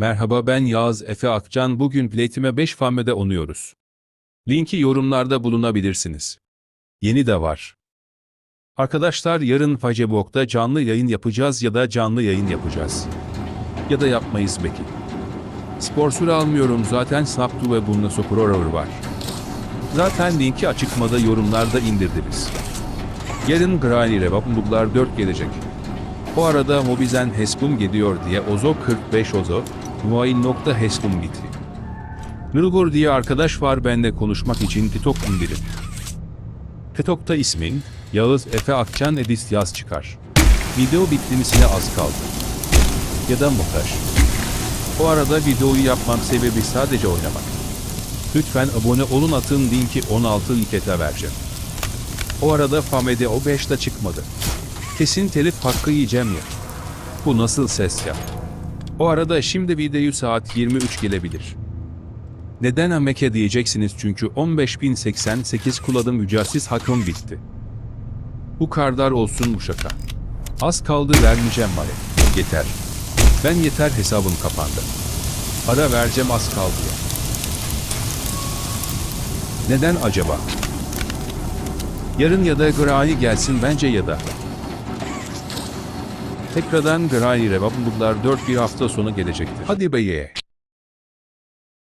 Merhaba ben Yağız Efe Akcan. Bugün Plate'ime 5 famede onuyoruz. Linki yorumlarda bulunabilirsiniz. Yeni de var. Arkadaşlar yarın Facebook'ta canlı yayın yapacağız ya da canlı yayın yapacağız. Ya da yapmayız belki. Sponsor almıyorum zaten Snaptu ve Bununla Soprorer var. Zaten linki açıklamada yorumlarda indirdiniz. Yarın Granny Revapmutlar 4 gelecek. O arada Mobizen Hespum gidiyor diye Ozo 45 Ozo, Hespum gitti. Nurgur diye arkadaş var benle konuşmak için TikTok indirin. TikTok'ta ismin Yağız Efe Akçan Edis yaz çıkar. Video bitmesine az kaldı. Ya da montaj. O arada videoyu yapmam sebebi sadece oynamak. Lütfen abone olun atın linki 16 likete vereceğim. O arada Famede o 5'te çıkmadı. Kesin telif hakkı yiyeceğim ya. Bu nasıl ses ya? O arada şimdi videoyu saat 23 gelebilir. Neden Ameke diyeceksiniz çünkü 15.088 kullanım ücretsiz hakkım bitti. Bu kardar olsun bu şaka. Az kaldı vermeyeceğim bari. Yeter. Ben yeter hesabım kapandı. Ara vereceğim az kaldı ya. Neden acaba? Yarın ya da Granny gelsin bence ya da. Tekrardan Granny Revapmutlar 4 bir hafta sonu gelecektir. Hadi be ye.